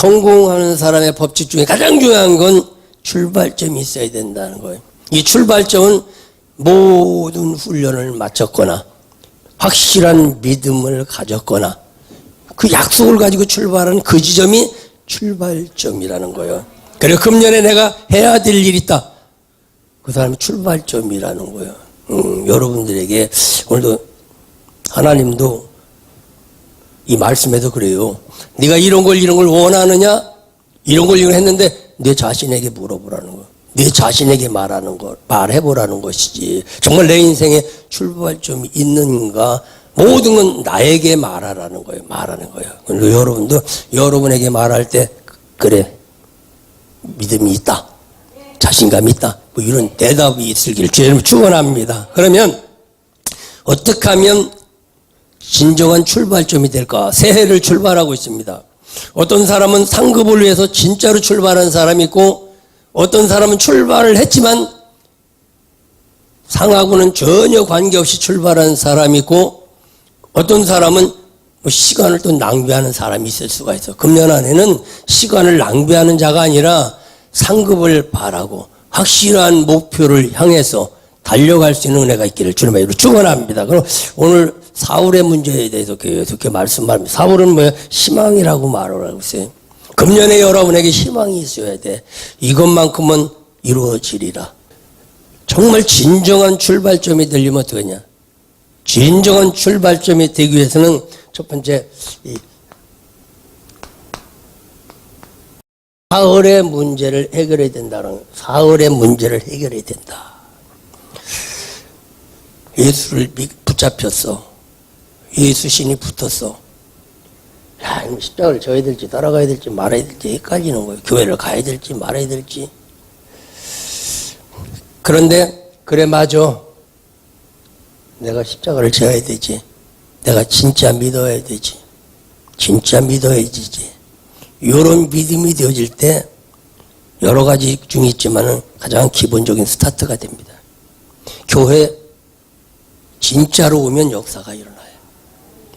성공하는 사람의 법칙 중에 가장 중요한 건 출발점이 있어야 된다는 거예요. 이 출발점은 모든 훈련을 마쳤거나 확실한 믿음을 가졌거나 그 약속을 가지고 출발한 그 지점이 출발점이라는 거예요. 그래 금년에 내가 해야 될 일이 있다. 그 사람이 출발점이라는 거예요. 음, 여러분들에게 오늘도 하나님도 이 말씀에도 그래요. 네가 이런 걸 이런 걸 원하느냐? 이런 걸 이런 걸 했는데 내 자신에게 물어보라는 거. 내 자신에게 말하는 거, 말해보라는 것이지. 정말 내 인생에 출발점이 있는가? 모든 건 나에게 말하라는 거예요. 말하는 거예요. 그리고 여러분도 여러분에게 말할 때 그래 믿음이 있다. 자신감이 있다. 뭐 이런 대답이 있을길 주님 축원합니다. 그러면 어떻게 하면 진정한 출발점이 될까? 새해를 출발하고 있습니다. 어떤 사람은 상급을 위해서 진짜로 출발한 사람이 있고, 어떤 사람은 출발을 했지만, 상하고는 전혀 관계없이 출발한 사람이 있고, 어떤 사람은 뭐 시간을 또 낭비하는 사람이 있을 수가 있어. 금년 안에는 시간을 낭비하는 자가 아니라 상급을 바라고 확실한 목표를 향해서 달려갈 수 있는 은혜가 있기를 주님의 이름으로 축원합니다. 그럼 오늘 사울의 문제에 대해서 계속게 말씀합니다. 사울은 뭐야? 희망이라고 말을 하고 있어요. 금년에 여러분에게 희망이 있어야 돼. 이것만큼은 이루어지리라. 정말 진정한 출발점이 되려면 어떡하냐? 진정한 출발점이 되기 위해서는 첫 번째 이 사흘의 문제를 해결해야 된다는. 사흘의 문제를 해결해야 된다. 예수를 미- 붙잡혔어. 예수 신이 붙었어. 야, 십자가를 져야 될지 따라가야 될지 말아야 될지 헷갈리는 거예요. 교회를 가야 될지 말아야 될지. 그런데 그래 맞아. 내가 십자가를 져야 되지. 내가 진짜 믿어야 되지. 진짜 믿어야 되지. 이런 믿음이 되어질 때 여러 가지 중에 있지만은 가장 기본적인 스타트가 됩니다. 교회 진짜로 오면 역사가 일어나요.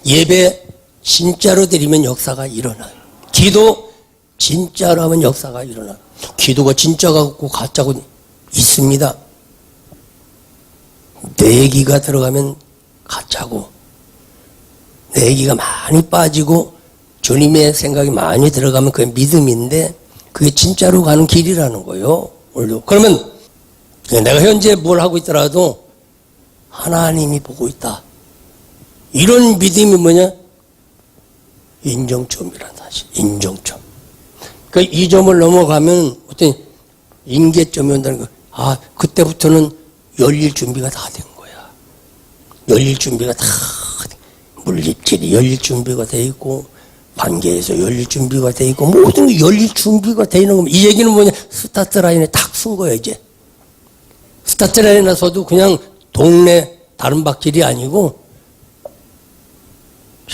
예배 진짜로 드리면 역사가 일어나요. 기도 진짜로 하면 역사가 일어나요. 기도가 진짜가 없고 가짜고 있습니다. 내기가 들어가면 가짜고 내기가 많이 빠지고 주님의 생각이 많이 들어가면 그게 믿음인데 그게 진짜로 가는 길이라는 거예요. 오늘도. 그러면 내가 현재 뭘 하고 있더라도 하나님이 보고 있다. 이런 믿음이 뭐냐? 인정점이란 사실. 인정점. 그 이 점을 넘어가면 어떤 인계점이 온다는 거. 아, 그때부터는 열릴 준비가 다 된 거야. 열릴 준비가 다 돼. 물리질이 열릴 준비가 돼 있고 관계에서 열릴 준비가 돼 있고 모든 게 열릴 준비가 돼 있는 겁니다. 이 얘기는 뭐냐? 스타트 라인에 탁 쓴 거야 이제. 스타트 라인에서도 그냥 동네 다른 박질이 아니고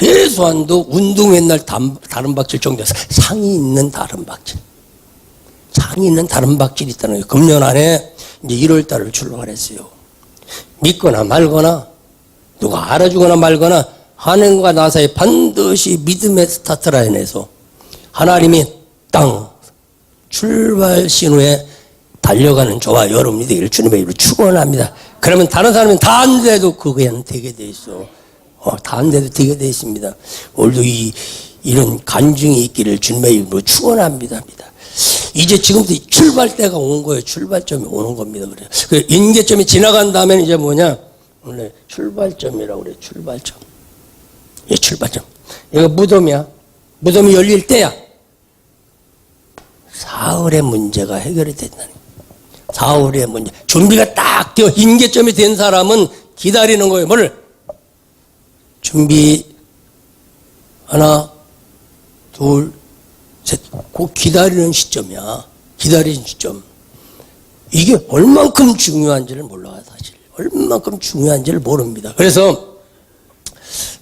최소한도 운동 옛날 담- 다른 박질 정도 상이 있는 다른 박질. 상이 있는 다른 박질이 있다는 거예요. 금년 안에 이제 1월 달을 출발했어요. 믿거나 말거나 누가 알아주거나 말거나 하나님과 나 사이 반드시 믿음의 스타트 라인에서 하나님이 땅 출발 신호에 달려가는 저와 여러분이 되기를 주님의 이름으로 축원합니다. 그러면 다른 사람은 다 안 돼도 그거는 되게 돼 있어. 어, 다안 돼도 되게 돼 있습니다. 오늘도 이 이런 간증이 있기를 주님의 이름으로 축원합니다. 이제 지금부터 출발 때가 온 거예요. 출발점이 오는 겁니다. 그래. 그 인계점이 지나간 다음에 이제 뭐냐? 원래 출발점이라고 그래. 출발점. 이 출발점. 이거 무덤이야. 무덤이 열릴 때야. 사흘의 문제가 해결이 거예요. 사흘의 문제. 준비가 딱 되어 인계점이 된 사람은 기다리는 거예요. 뭐를? 준비 하나, 둘, 셋. 그 기다리는 시점이야. 기다리는 시점. 이게 얼만큼 중요한지를 몰라요, 사실. 얼만큼 중요한지를 모릅니다. 그래서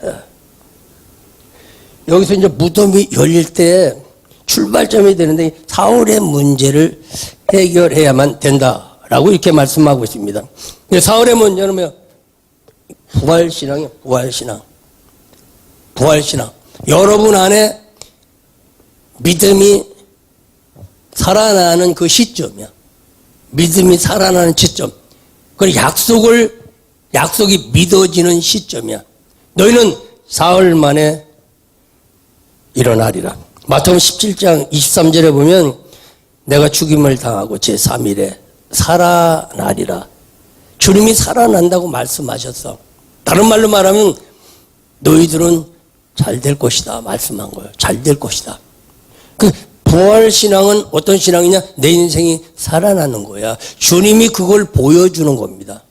어, 여기서 이제 무덤이 열릴 때 출발점이 되는데 사울의 문제를 해결해야만 된다라고 이렇게 말씀하고 있습니다. 사울의 문제는 뭐야? 부활신앙이요. 부활신앙. 부활신앙. 여러분 안에 믿음이 살아나는 그 시점이야. 믿음이 살아나는 시점. 그 약속을 약속이 믿어지는 시점이야. 너희는 사흘 만에 일어나리라. 마태복음 17장 23절에 보면 내가 죽임을 당하고 제3일에 살아나리라. 주님이 살아난다고 말씀하셨어. 다른 말로 말하면 너희들은 잘 될 것이다 말씀한 거예요. 잘 될 것이다. 그 부활 신앙은 어떤 신앙이냐? 내 인생이 살아나는 거야. 주님이 그걸 보여주는 겁니다.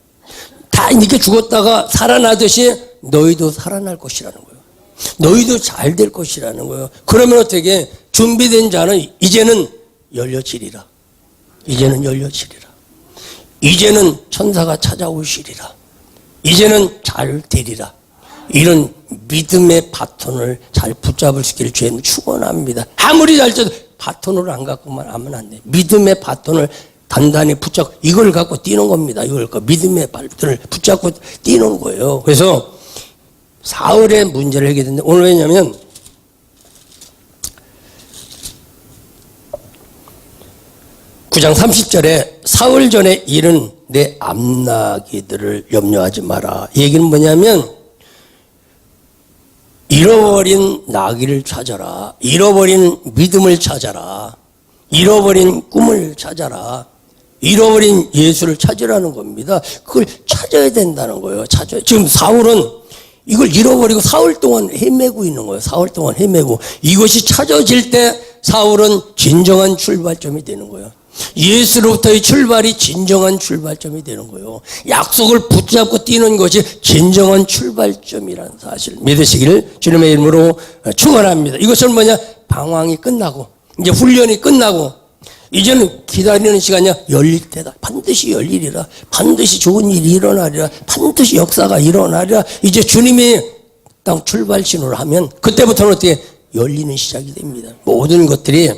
다 이렇게 죽었다가 살아나듯이 너희도 살아날 것이라는 거예요. 너희도 잘 될 것이라는 거예요. 그러면 어떻게 준비된 자는 이제는 열려지리라. 이제는 열려지리라. 이제는 천사가 찾아오시리라. 이제는 잘 되리라. 이런 믿음의 바톤을 잘 붙잡을 수 있기를 주님 축원합니다. 아무리 잘 쳐도 바톤을 안 갖고만 하면 안 돼. 믿음의 바톤을 단단히 붙잡고 이걸 갖고 뛰는 겁니다. 이걸 갖고 믿음의 바톤을 붙잡고 뛰는 거예요. 그래서 사흘의 문제를 해결했는데 오늘 왜냐면 구장 30절에 사흘 전에 일은 내 암나기들을 염려하지 마라. 이 얘기는 뭐냐면 잃어버린 나귀를 찾아라. 잃어버린 믿음을 찾아라. 잃어버린 꿈을 찾아라. 잃어버린 예수를 찾으라는 겁니다. 그걸 찾아야 된다는 거예요. 찾아. 지금 사울은 이걸 잃어버리고 사흘 동안 헤매고 있는 거예요. 사흘 동안 헤매고 이것이 찾아질 때 사울은 진정한 출발점이 되는 거예요. 예수로부터의 출발이 진정한 출발점이 되는 거예요. 약속을 붙잡고 뛰는 것이 진정한 출발점이라는 사실 믿으시기를 주님의 이름으로 축원합니다. 이것은 뭐냐? 방황이 끝나고 이제 훈련이 끝나고 이제는 기다리는 시간이야 열릴 때다. 반드시 열리리라. 반드시 좋은 일이 일어나리라. 반드시 역사가 일어나리라. 이제 주님이 딱 출발 신호를 하면 그때부터는 어떻게 열리는 시작이 됩니다. 모든 것들이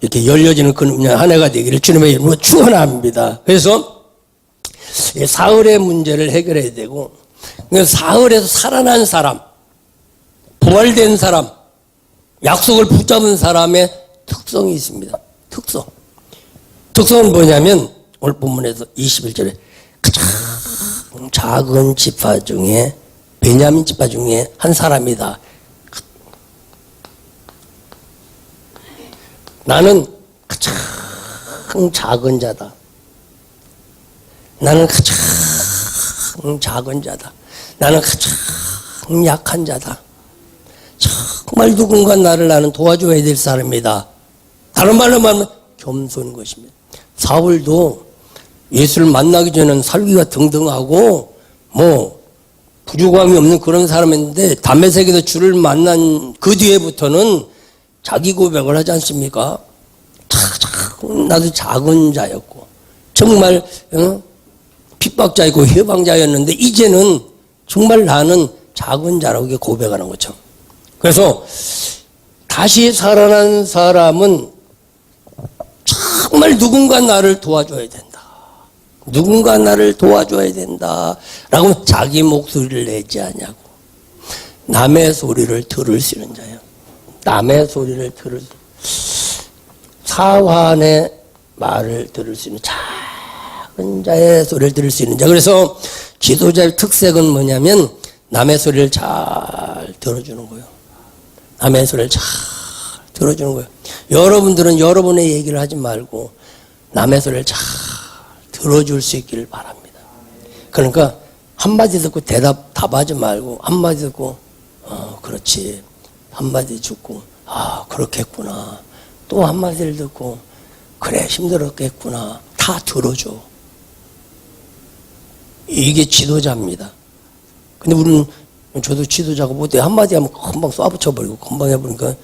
이렇게 열려지는 그냥 한 해가 되기를 주님의 이름으로 축원합니다. 그래서 이 사흘의 문제를 해결해야 되고 그 사흘에서 살아난 사람, 부활된 사람, 약속을 붙잡은 사람의 특성이 있습니다. 특성. 특성은 뭐냐면 오늘 본문에서 21절에 가장 작은 지파 중에 베냐민 지파 중에 한 사람이다. 나는 가장 작은 자다. 나는 가장 작은 자다. 나는 가장 약한 자다. 정말 누군가 나를 나는 도와줘야 될 사람이다. 다른 말로 말하면 겸손인 것입니다. 사울도 예수를 만나기 전에는 살기가 등등하고 뭐 부족함이 없는 그런 사람인데 담에색에서 주를 만난 그 뒤에부터는 자기 고백을 하지 않습니까? 나도 작은 자였고 정말 어? 핍박자이고 해방자였는데 이제는 정말 나는 작은 자라고 고백하는 거죠. 그래서 다시 살아난 사람은 정말 누군가 나를 도와줘야 된다. 누군가 나를 도와줘야 된다. 라고 자기 목소리를 내지 않냐고. 남의 소리를 들을 수 있는 자예요. 남의 소리를 들을 사환의 말을 들을 수 있는 작은 자의 소리를 들을 수 있는 자. 그래서 지도자의 특색은 뭐냐면 남의 소리를 잘 들어주는 거예요. 남의 소리를 잘 들어주는 거예요. 여러분들은 여러분의 얘기를 하지 말고 남의 소리를 잘 들어줄 수 있기를 바랍니다. 그러니까 한마디 듣고 대답 답하지 말고 한마디 듣고 어 그렇지 한마디 듣고 아 그렇겠구나 또 한마디를 듣고 그래 힘들었겠구나 다 들어줘. 이게 지도자입니다. 근데 우리는 저도 지도자가 못해 한마디 하면 금방 쏴붙여버리고 금방 해보니까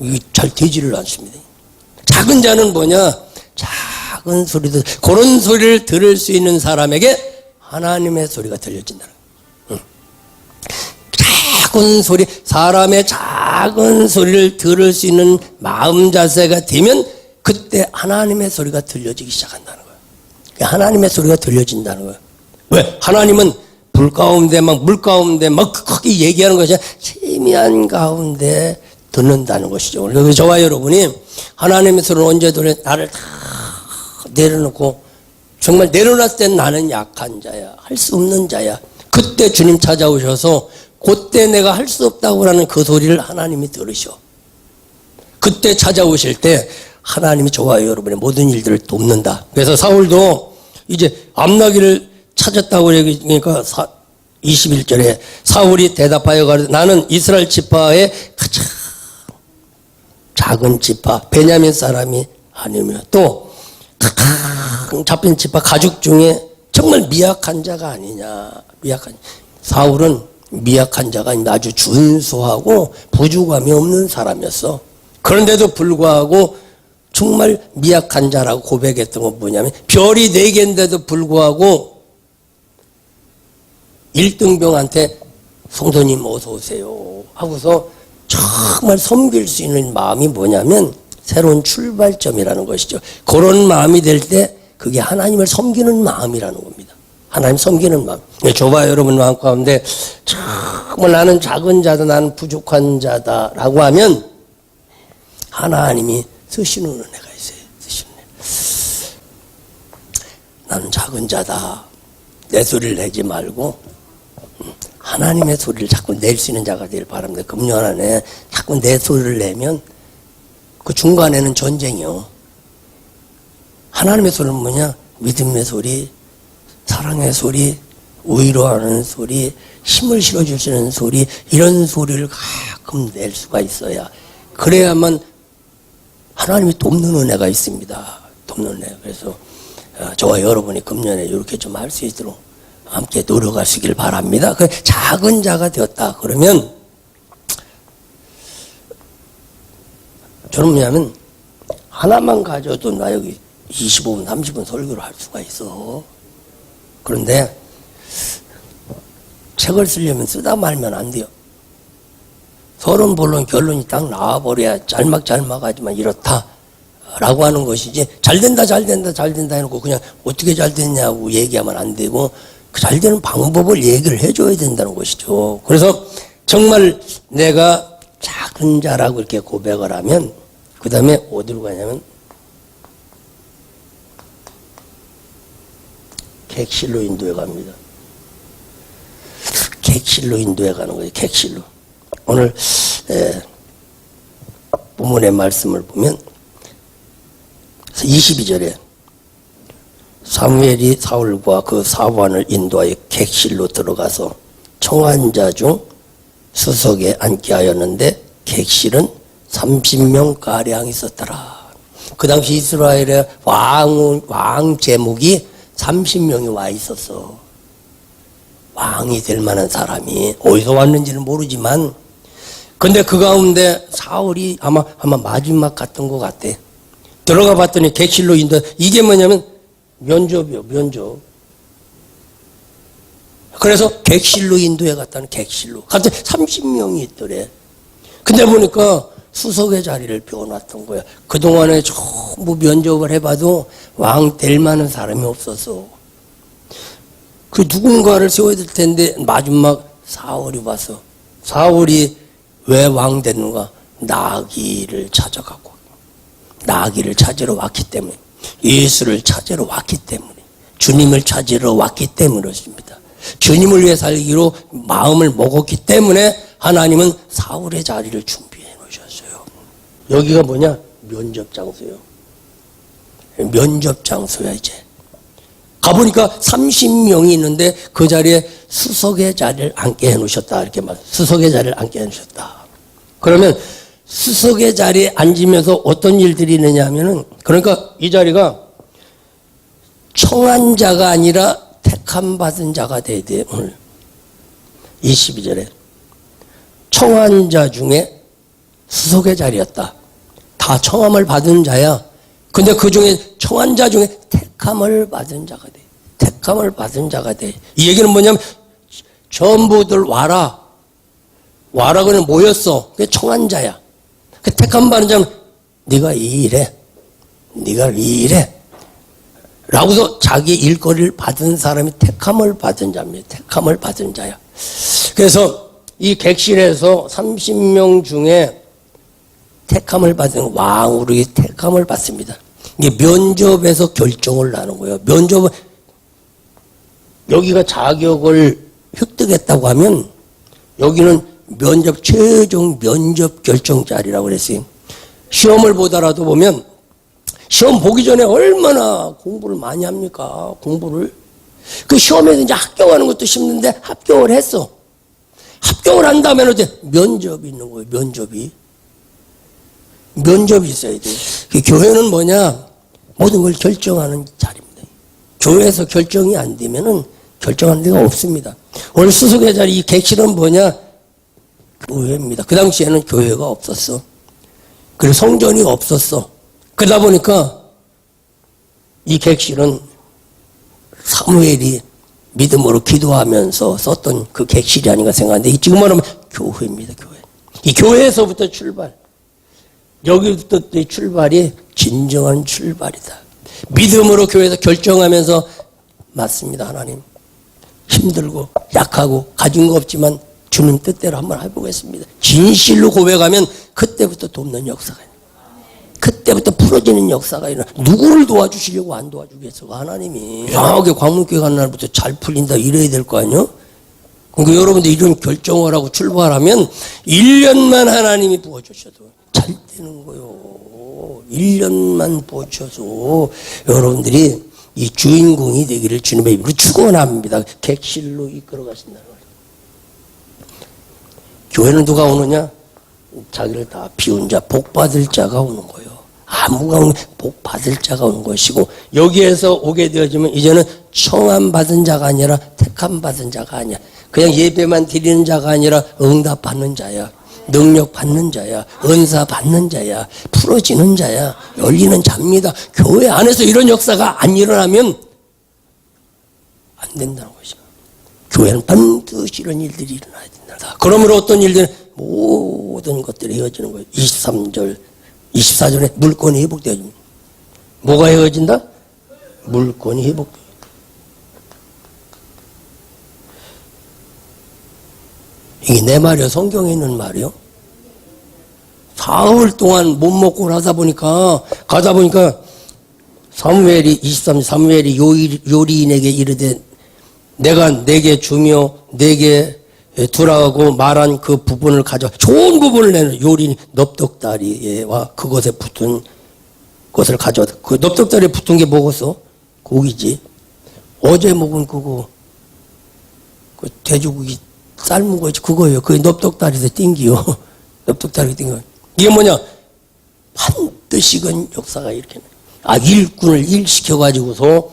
이게 잘 되지를 않습니다. 작은 자는 뭐냐? 작은 소리도 그런 소리를 들을 수 있는 사람에게 하나님의 소리가 들려진다는. 작은 소리, 사람의 작은 소리를 들을 수 있는 마음 자세가 되면 그때 하나님의 소리가 들려지기 시작한다는 거예요. 하나님의 소리가 들려진다는 거예요. 왜? 하나님은 불 가운데 막 물 가운데 막 크게 얘기하는 것이 세미한 가운데 듣는다는 것이죠. 그래서 저와 여러분이 하나님의 소리를 언제 들려 나를 다 내려놓고 정말 내려놨을 땐 나는 약한 자야. 할 수 없는 자야. 그때 주님 찾아오셔서 그때 내가 할 수 없다고 하는 그 소리를 하나님이 들으셔. 그때 찾아오실 때 하나님이 저와 여러분의 모든 일들을 돕는다. 그래서 사울도 이제 암나기를 찾았다고 얘기니까 21절에 사울이 대답하여 가르 나는 이스라엘 지파의 가장 작은 지파 베냐민 사람이 아니며 또 가장 잡힌 지파 가족 중에 정말 미약한 자가 아니냐 미약한 사울은 미약한 자가 아닌데 아주 준수하고 부주감이 없는 사람이었어 그런데도 불구하고 정말 미약한 자라고 고백했던 건 뭐냐면 별이 네 개인데도 불구하고 1등병한테 성도님 어서 오세요 하고서 정말 섬길 수 있는 마음이 뭐냐면 새로운 출발점이라는 것이죠. 그런 마음이 될 때 그게 하나님을 섬기는 마음이라는 겁니다. 하나님 섬기는 마음. 네, 저와 여러분 마음 가운데 정말 나는 작은 자다, 나는 부족한 자다 라고 하면 하나님이 쓰시는 은혜가 있어요. 쓰시는. 나는 작은 자다. 내 소리를 내지 말고 음, 하나님의 소리를 자꾸 낼 수 있는 자가 되길 바랍니다. 금년 안에 자꾸 내 소리를 내면 그 중간에는 전쟁이요. 하나님의 소리는 뭐냐? 믿음의 소리, 사랑의 소리, 위로하는 소리, 힘을 실어주시는 소리, 이런 소리를 가끔 낼 수가 있어야 그래야만 하나님이 돕는 은혜가 있습니다. 돕는 은혜. 그래서 어, 저와 여러분이 금년에 이렇게 좀 할 수 있도록 함께 노력하시길 바랍니다. 그 작은 자가 되었다. 그러면 저는 뭐냐면 하나만 가져도 나 여기 25분, 30분 설교를 할 수가 있어. 그런데 책을 쓰려면 쓰다 말면 안 돼요. 서론 본론 결론이 딱 나와버려야 짤막짤막하지만 이렇다. 라고 하는 것이지 잘 된다 잘 된다 잘 된다 해놓고 그냥 어떻게 잘 됐냐고 얘기하면 안 되고 그 잘 되는 방법을 얘기를 해줘야 된다는 것이죠. 그래서 정말 내가 작은 자라고 이렇게 고백을 하면 그 다음에 어디로 가냐면 객실로 인도에 갑니다. 객실로 인도에 가는 거예요. 객실로. 오늘 에, 본문의 말씀을 보면 22절에 사무엘이 사울과 그 사관을 인도하여 객실로 들어가서 청한 자중 수석에 앉게 하였는데 객실은 30명 가량 있었더라. 그 당시 이스라엘의 왕, 왕 제목이 30명이 와 있었어. 왕이 될 만한 사람이 어디서 왔는지는 모르지만 근데 그 가운데 사울이 아마 아마 마지막 갔던 것 같아. 들어가 봤더니 객실로 인도 이게 뭐냐면 면접이요 면접. 그래서 객실로 인도에 갔다는 객실로. 갑자기 30명이 있더래. 근데 보니까 수석의 자리를 비워놨던 거야. 그동안에 전부 면접을 해봐도 왕 될 만한 사람이 없었어. 그 누군가를 세워야 될 텐데 마지막 사월이 와서 사월이 왜왕 됐는가? 나귀를 찾아가고 나귀를 찾으러 왔기 때문에 예수를 찾으러 왔기 때문에 주님을 찾으러 왔기 때문이었습니다. 주님을 위해 살기로 마음을 먹었기 때문에 하나님은 사울의 자리를 놓으셨어요. 여기가 뭐냐? 면접 장소요. 면접 장소야 이제. 가보니까 30명이 있는데 그 자리에 수석의 자리를 앉게 해놓으셨다. 이렇게 말 수석의 자리를 앉게 해놓으셨다. 그러면 수석의 자리에 앉으면서 어떤 일들이 있느냐 하면은 그러니까 이 자리가 청한 자가 아니라 택함 받은 자가 돼야 돼 오늘 22절에 청한 자 중에 수석의 자리였다. 다 청함을 받은 자야. 근데 그 중에 청한 자 중에 택함을 받은 자가 돼. 택함을 받은 자가 돼. 이 얘기는 뭐냐면 전부들 와라. 와라 그래 모였어. 그게 청한 자야. 그 택함 받은 자는 네가 이 일해. 네가 이 일해. 라고서 자기 일거리를 받은 사람이 택함을 받은 자입니다. 택함을 받은 자야. 그래서 이 객실에서 30명 중에 택함을 받은 왕으로 이 택함을 받습니다. 이게 면접에서 결정을 하는 거예요. 면접은 여기가 자격을 획득했다고 하면 여기는 면접 최종 면접 결정 자리라고 그랬어요. 시험을 보더라도 보면 시험 보기 전에 얼마나 공부를 많이 합니까? 공부를 그 시험에서 이제 합격하는 것도 힘든데 합격을 했어. 합격을 한 다음에는 이제 면접이 있는 거예요. 면접이 면접이 있어야 돼. 그 교회는 뭐냐? 모든 걸 결정하는 자리입니다. 교회에서 결정이 안 되면은 결정하는 데가 없습니다. 오늘 수석의 자리 이 객실은 뭐냐? 교회입니다. 그 당시에는 교회가 없었어. 그리고 성전이 없었어. 그러다 보니까 이 객실은 사무엘이 믿음으로 기도하면서 썼던 그 객실이 아닌가 생각하는데 지금 말하면 교회입니다. 교회. 이 교회에서부터 출발. 여기부터 이 출발이 진정한 출발이다. 믿음으로 교회에서 결정하면서 맞습니다. 하나님. 힘들고 약하고 가진 거 없지만 주님 뜻대로 한번 해보겠습니다. 진실로 고백하면 그때부터 돕는 역사가 있는 그때부터 풀어지는 역사가 일어나. 누구를 도와주시려고 안 도와주겠어? 하나님이. 이상하게 광문교회 간 날부터 잘 풀린다 이래야 될 거 아니요? 그러니까 여러분들 이런 결정을 하고 출발하면 1년만 하나님이 부어주셔도 잘 되는 거요. 1년만 부어줘서 여러분들이 이 주인공이 되기를 주님의 이름으로 축원합니다. 객실로 이끌어 가신다는 거예요. 교회는 누가 오느냐? 자기를 다 비운 자, 복 받을 자가 오는 거예요. 아무가 오면 복 받을 자가 오는 것이고 여기에서 오게 되어지면 이제는 청함 받은 자가 아니라 택함 받은 자가 아니야. 그냥 예배만 드리는 자가 아니라 응답 받는 자야. 능력 받는 자야. 은사 받는 자야. 풀어지는 자야. 열리는 자입니다. 교회 안에서 이런 역사가 안 일어나면 안 된다는 것이야. 교회는 반드시 이런 일들이 일어나야 된다. 그러므로 어떤 일들은 모든 것들이 헤어지는 거예요. 23절, 24절에 물건이 회복되어집니다. 뭐가 헤어진다? 물건이 회복돼. 이게 내 말이요. 성경에 있는 말이요. 사흘 동안 못 먹고 하다 보니까, 가다 보니까, 사무엘이, 23, 사무엘이 요리, 요리인에게 이르되, 내가 내게 주며, 내게 두라고 말한 그 부분을 가져, 좋은 부분을 내는 요리인 넙떡다리와 그것에 붙은 것을 가져왔다. 그 넙떡다리에 붙은 게 뭐겠어? 고기지. 어제 먹은 그거, 그 돼지고기 삶은 거 그거예요. 그 넙떡다리에서 띵기요. 넙떡다리 띵겨. 이게 뭐냐? 반드시 건 역사가 이렇게. 아, 일꾼을 일시켜가지고서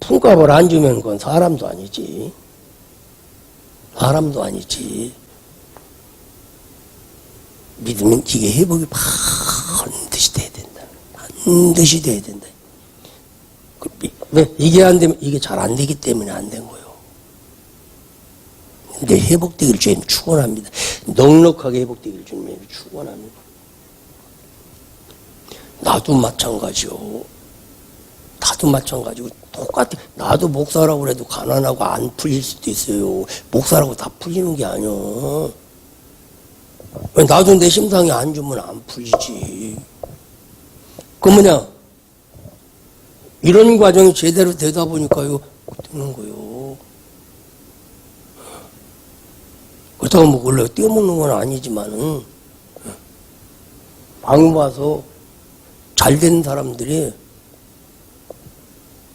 품값을 안 주면 그건 사람도 아니지. 사람도 아니지. 믿으면 이게 회복이 반드시 돼야 된다. 반드시 돼야 된다. 그 왜? 이게 안 되면, 이게 잘 안 되기 때문에 안 된 거예 요. 근데 회복되기를 주님 축원합니다. 넉넉하게 회복되기를 주님 축원합니다. 나도 마찬가지요. 나도 마찬가지고 똑같아. 나도 목사라고 그래도 가난하고 안 풀릴 수도 있어요. 목사라고 다 풀리는 게 아니야. 왜 나도 내 심상이 안 주면 안 풀리지. 그 뭐냐? 이런 과정이 제대로 되다 보니까요, 되는 거요. 그렇다고 뭐 원래 떼어먹는 건 아니지만은 방금 와서 잘 된 사람들이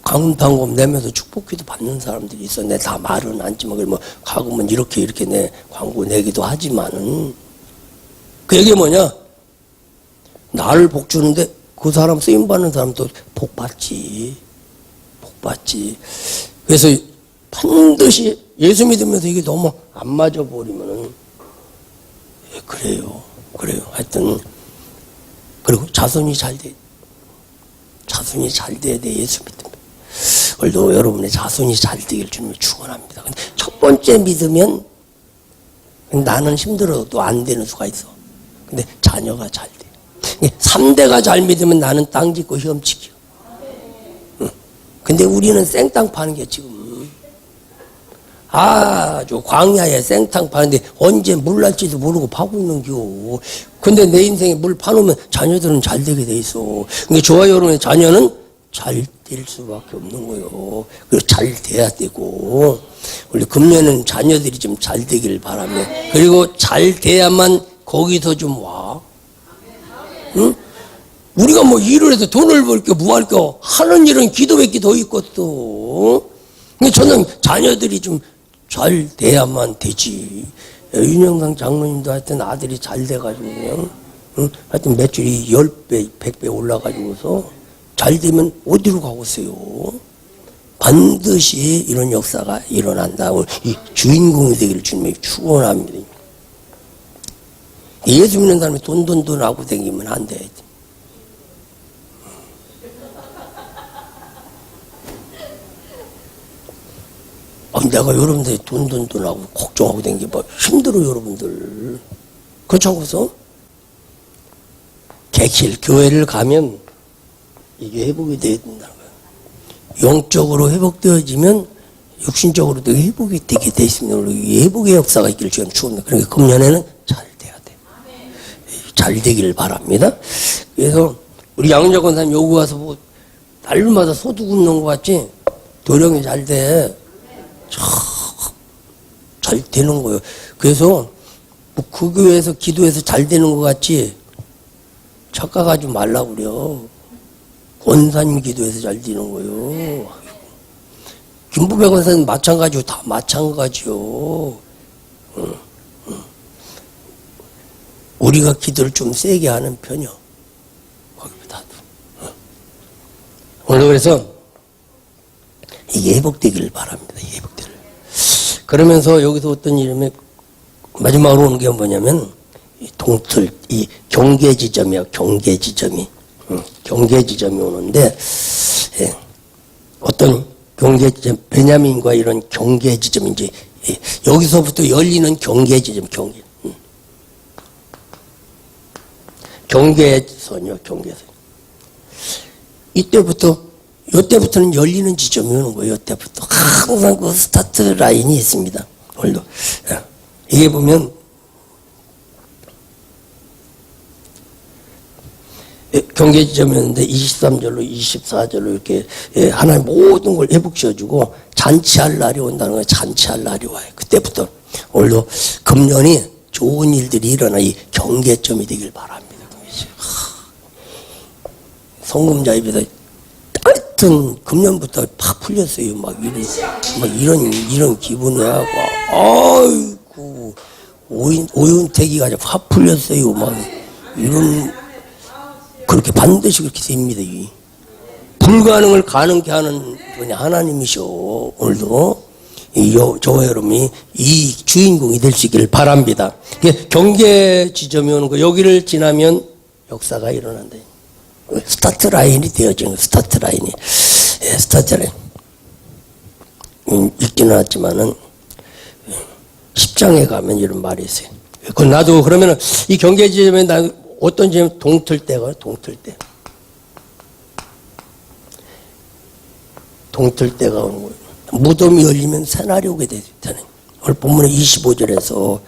강음탕금 내면서 축복기도 받는 사람들이 있어. 내 다 말은 않지만, 뭐, 가끔은 이렇게, 이렇게 내 광고 내기도 하지만은, 그 얘기 뭐냐? 나를 복 주는데 그 사람 쓰임 받는 사람도 복 받지. 복 받지. 그래서 반드시 예수 믿으면서 이게 너무 안 맞아 버리면은, 예, 그래요. 그래요. 하여튼, 그리고 자손이 잘 돼. 자손이 잘 돼야 돼, 예수 믿으면. 오늘도 여러분의 자손이 잘 되길 주님을 축원합니다. 근데 첫 번째 믿으면 나는 힘들어도 안 되는 수가 있어. 근데 자녀가 잘 돼. 3대가 잘 믿으면 나는 땅 짓고 혐치기요. 응. 근데 우리는 생땅 파는 게 지금 아주 광야에 생탕 파는데 언제 물 날지도 모르고 파고 있는겨. 근데 내 인생에 물 파놓으면 자녀들은 잘 되게 돼 있어. 근데 저와 여러분의 자녀는 잘 될 수밖에 없는 거요. 그리고 잘 돼야 되고. 우리 금년은 자녀들이 좀 잘 되길 바라며. 그리고 잘 돼야만 거기서 좀 와. 응? 우리가 뭐 일을 해서 돈을 벌게 뭐 할 게 하는 일은 기도밖에 더 있고 또. 근데 저는 자녀들이 좀 잘 돼야만 되지. 윤영상 장로님도 하여튼 아들이 잘 돼가지고 그냥, 응? 하여튼 매출이 10배, 100배 올라가지고서 잘 되면 어디로 가겠어요? 반드시 이런 역사가 일어난다. 이 주인공이 되기를 주님이 축원합니다. 예수 믿는 사람이 돈, 돈, 돈 하고 다니면 안 돼. 아, 내가 여러분들 돈, 돈, 돈 하고 걱정하고 다니기 힘들어, 여러분들. 그렇다고서 객실, 교회를 가면 이게 회복이 돼야 된다는 거예요. 영적으로 회복되어지면 육신적으로도 회복이 되게 돼 있습니다. 회복의 역사가 있기를 주님 축원합니다. 그러니까 금년에는 잘 돼야 돼. 잘 되기를 바랍니다. 그래서 우리 양자 권사님 여기 와서 뭐 날마다 소득 웃는 것 같지? 도령이 잘 돼. 잘 되는 거예요. 그래서 뭐그 교회에서 기도해서 잘 되는 것 같지? 착각하지 말라 그래요. 권사님 기도해서 잘 되는 거예요. 김부배 권사님 마찬가지고 다 마찬가지요. 우리가 기도를 좀 세게 하는 편이요. 거기보다도. 응. 오늘 그래서 예복되기를 바랍니다. 예복되기를. 그러면서 여기서 어떤 이름이 마지막으로 오는 게 뭐냐면 이 동틀 이 경계 지점이야 경계 지점이 응. 경계 지점이 오는데 예. 어떤 경계 지점 베냐민과 이런 경계 지점 이제 예. 여기서부터 열리는 경계 지점 경계 응. 경계선이요 경계선 이때부터 요때부터는 열리는 지점이 오는 거예요. 요때부터 항상 그 스타트 라인이 있습니다. 오늘도 예. 이게 보면 예, 경계 지점이었는데 23절로 24절로 이렇게 예, 하나님 모든 걸 회복시켜주고 잔치할 날이 온다는 거예요. 잔치할 날이 와요. 그때부터 오늘도 금년이 좋은 일들이 일어나 이 경계점이 되길 바랍니다. 성금자 입에서 하여튼 금년부터 팍 풀렸어요. 막 이런, 막 이런, 이런 기분이 하고, 아이고, 오인, 오윤택이가 확 풀렸어요. 막 이런, 그렇게 반드시 그렇게 됩니다. 이. 불가능을 가능케 하는 분이 하나님이셔. 오늘도. 이 여, 저와 여러분이 이 주인공이 될 수 있기를 바랍니다. 경계 지점이 오는 거, 여기를 지나면 역사가 일어난다. 스타트 라인이 되어진 거 스타트 라인이. 예, 스타트 라인. 음, 읽지는 않았지만은, 10장에 가면 이런 말이 있어요. 그 나도 그러면은 이 경계 지점에 나 어떤 지점 동틀 때가 동틀 때. 동틀 때가 오는 거예요. 무덤이 열리면 새날이 오게 되다는 오늘 본문의 25절에서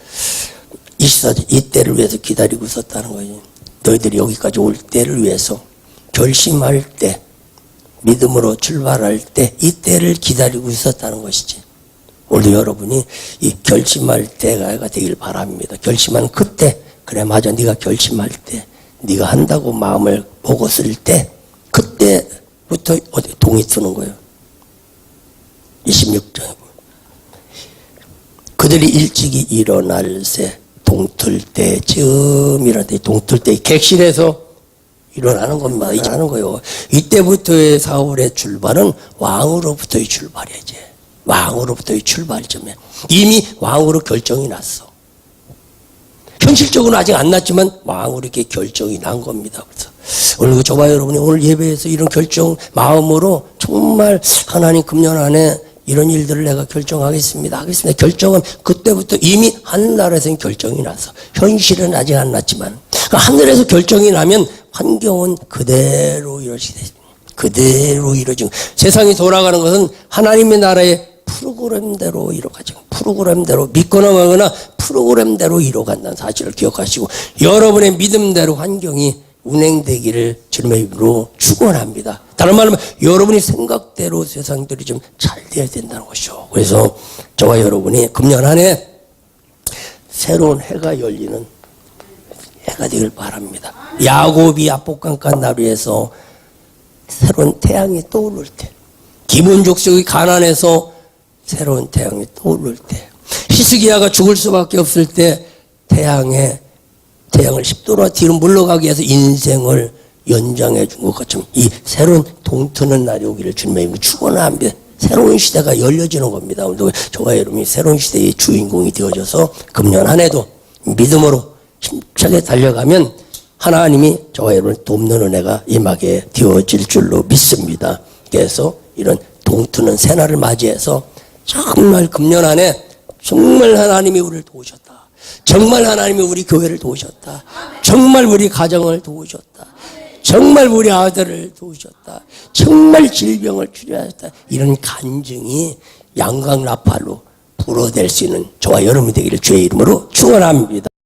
24절 이 때를 위해서 기다리고 있었다는 거예요. 너희들이 여기까지 올 때를 위해서 결심할 때 믿음으로 출발할 때 이 때를 기다리고 있었다는 것이지. 오늘도 여러분이 이 결심할 때가 되길 바랍니다. 결심한 그때 그래 맞아 네가 결심할 때 네가 한다고 마음을 먹었을 때 그때부터 어디 동이 트는 거예요. 26절 그들이 일찍이 일어날 새 동틀 때쯤이라는데 동틀 때 객실에서 일어나는 겁니다. 일어나는 거예요. 이때부터의 사울의 출발은 왕으로부터의 출발이야 이제. 왕으로부터의 출발점이야. 이미 왕으로 결정이 났어. 현실적으로는 아직 안 났지만 왕으로 이렇게 결정이 난 겁니다. 그래서 오늘 그 저와 여러분이 오늘 예배에서 이런 결정 마음으로 정말 하나님 금년 안에 이런 일들을 내가 결정하겠습니다. 하겠습니다. 결정은 그때부터 이미 하늘나라에서는 결정이 나서 현실은 아직 안 났지만 그 하늘에서 결정이 나면 환경은 그대로 이루어지게 됩니다. 그대로 이루어지고 세상이 돌아가는 것은 하나님의 나라의 프로그램대로 이루어가죠. 프로그램대로 믿거나 말거나 프로그램대로 이루어간다는 사실을 기억하시고 여러분의 믿음대로 환경이 운행되기를 주님의 이름으로 축원합니다. 다른 말로 여러분이 생각대로 세상들이 좀 잘 돼야 된다는 것이죠. 그래서 저와 여러분이 금년 한해 새로운 해가 열리는 해가 되길 바랍니다. 야곱이 압복강간 나루에서 새로운 태양이 떠오를 때, 기본 족속이 가난해서 새로운 태양이 떠오를 때, 히스기야가 죽을 수밖에 없을 때 태양에 태양을 10도나 뒤로 물러가기 위해서 인생을 연장해 준 것 같지만 이 새로운 동트는 날이 오기를 주님의 이름으로 축원합니다. 새로운 시대가 열려지는 겁니다. 오늘도 저와 여러분이 새로운 시대의 주인공이 되어져서 금년 한 해도 믿음으로 힘차게 달려가면 하나님이 저와 여러분을 돕는 은혜가 임하게 되어질 줄로 믿습니다. 그래서 이런 동트는 새날을 맞이해서 정말 금년 안에 정말 하나님이 우리를 도우셨다. 정말 하나님이 우리 교회를 도우셨다. 정말 우리 가정을 도우셨다. 정말 우리 아들을 도우셨다. 정말 질병을 치료하셨다. 이런 간증이 양강 나팔로 불어댈 수 있는 저와 여러분이 되기를 주의 이름으로 축원합니다.